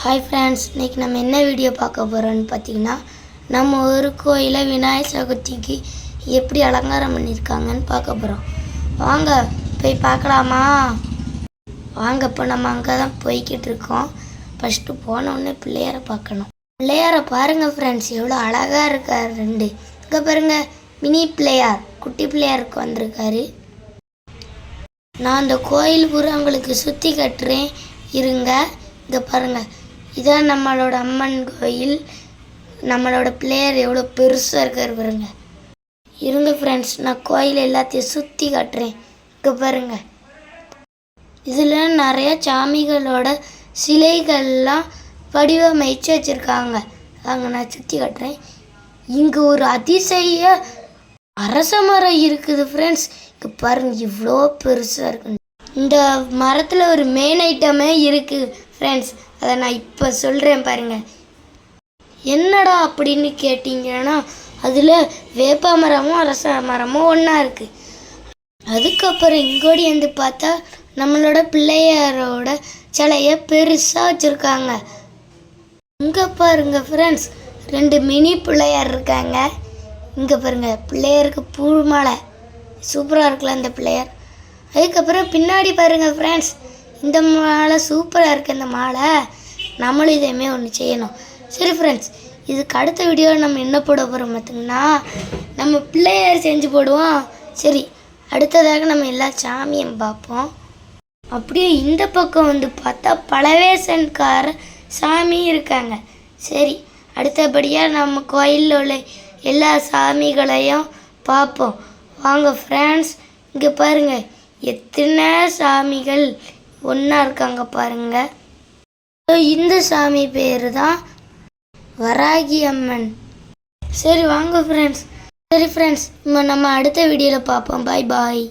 Hi friends இன்னைக்கு நம்ம என்ன வீடியோ பார்க்க போகிறோம்னு பார்த்தீங்கன்னா நம்ம ஒரு கோயிலை விநாயகர் சதுர்த்திக்கு எப்படி அலங்காரம் பண்ணியிருக்காங்கன்னு பார்க்க போகிறோம் வாங்க போய் பார்க்கலாமா? வாங்க இப்போ நம்ம அங்கே தான் போய்கிட்டு இருக்கோம் ஃபஸ்ட்டு போனோடனே பிள்ளையாரை பார்க்கணும். பிள்ளையாரை பாருங்கள் ஃப்ரெண்ட்ஸ் எவ்வளோ அழகாக இருக்கார் ரெண்டு. இங்கே பாருங்கள் மினி பிள்ளையார் குட்டி பிள்ளையாருக்கு வந்திருக்காரு. நான் அந்த கோயில் பூரா உங்களுக்கு சுற்றி கட்டுறேன். இருங்க இங்கே பாருங்கள் இதான் நம்மளோட அம்மன் கோயில். நம்மளோட பிளேயர் எவ்வளோ பெருசாக இருக்கார் பாருங்க. இருங்க ஃப்ரெண்ட்ஸ் நான் கோயில் எல்லாத்தையும் சுற்றி காட்டுறேன். இங்கே பாருங்க. இதில் நிறைய சாமிகளோட சிலைகள்லாம் வடிவமைச்சு வச்சுருக்காங்க. அங்கே நான் சுற்றி காட்டுறேன். இங்கே ஒரு அதிசய அரச மரம் இருக்குது ஃப்ரெண்ட்ஸ் இங்கே பாருங்க இவ்வளோ பெருசாக இருக்கு. இந்த மரத்தில் ஒரு மெயின் ஐட்டமே இருக்குது ஃப்ரெண்ட்ஸ் அதை நான் இப்போ சொல்கிறேன் பாருங்கள் என்னடா அப்படின்னு கேட்டிங்கன்னா அதில் வேப்ப மரமும் அரச மரமும் ஒன்றா இருக்குது அதுக்கப்புறம் இங்கோடி வந்து பார்த்தா நம்மளோட பிள்ளையாரோட சிலையை பெருசாக வச்சுருக்காங்க. இங்கே பாருங்க ஃப்ரெண்ட்ஸ் ரெண்டு மினி பிள்ளையார் இருக்காங்க. இங்கே பாருங்க பிள்ளையாருக்கு பூ மாலை. சூப்பராக இருக்குல்ல அந்த பிள்ளையார். அதுக்கப்புறம் பின்னாடி பாருங்க ஃப்ரெண்ட்ஸ் இந்த மாலை சூப்பராக இருக்குது இந்த மாலை. நம்மளும் இதேமே ஒன்று செய்யணும். சரி ஃப்ரெண்ட்ஸ் இதுக்கு அடுத்த வீடியோ நம்ம என்ன போட போகிறோம் பார்த்திங்கன்னா நம்ம பிள்ளையார் செஞ்சு போடுவோம். சரி அடுத்ததாக நம்ம எல்லா சாமியும் பார்ப்போம். அப்படியே இந்த பக்கம் வந்து பார்த்தா பழவேசன்கார சாமி இருக்காங்க. சரி அடுத்தபடியாக நம்ம கோயிலில் உள்ள எல்லா சாமிகளையும் பார்ப்போம். வாங்க ஃப்ரெண்ட்ஸ் இங்கே பாருங்கள் எத்தனை சாமிகள் ஒன்றா இருக்காங்க பாருங்க. இந்த சாமி பேர் தான் வராகி அம்மன். சரி வாங்க ஃப்ரெண்ட்ஸ் சரி ஃப்ரெண்ட்ஸ் நம்ம அடுத்த வீடியோவில் பார்ப்போம். பாய் பாய்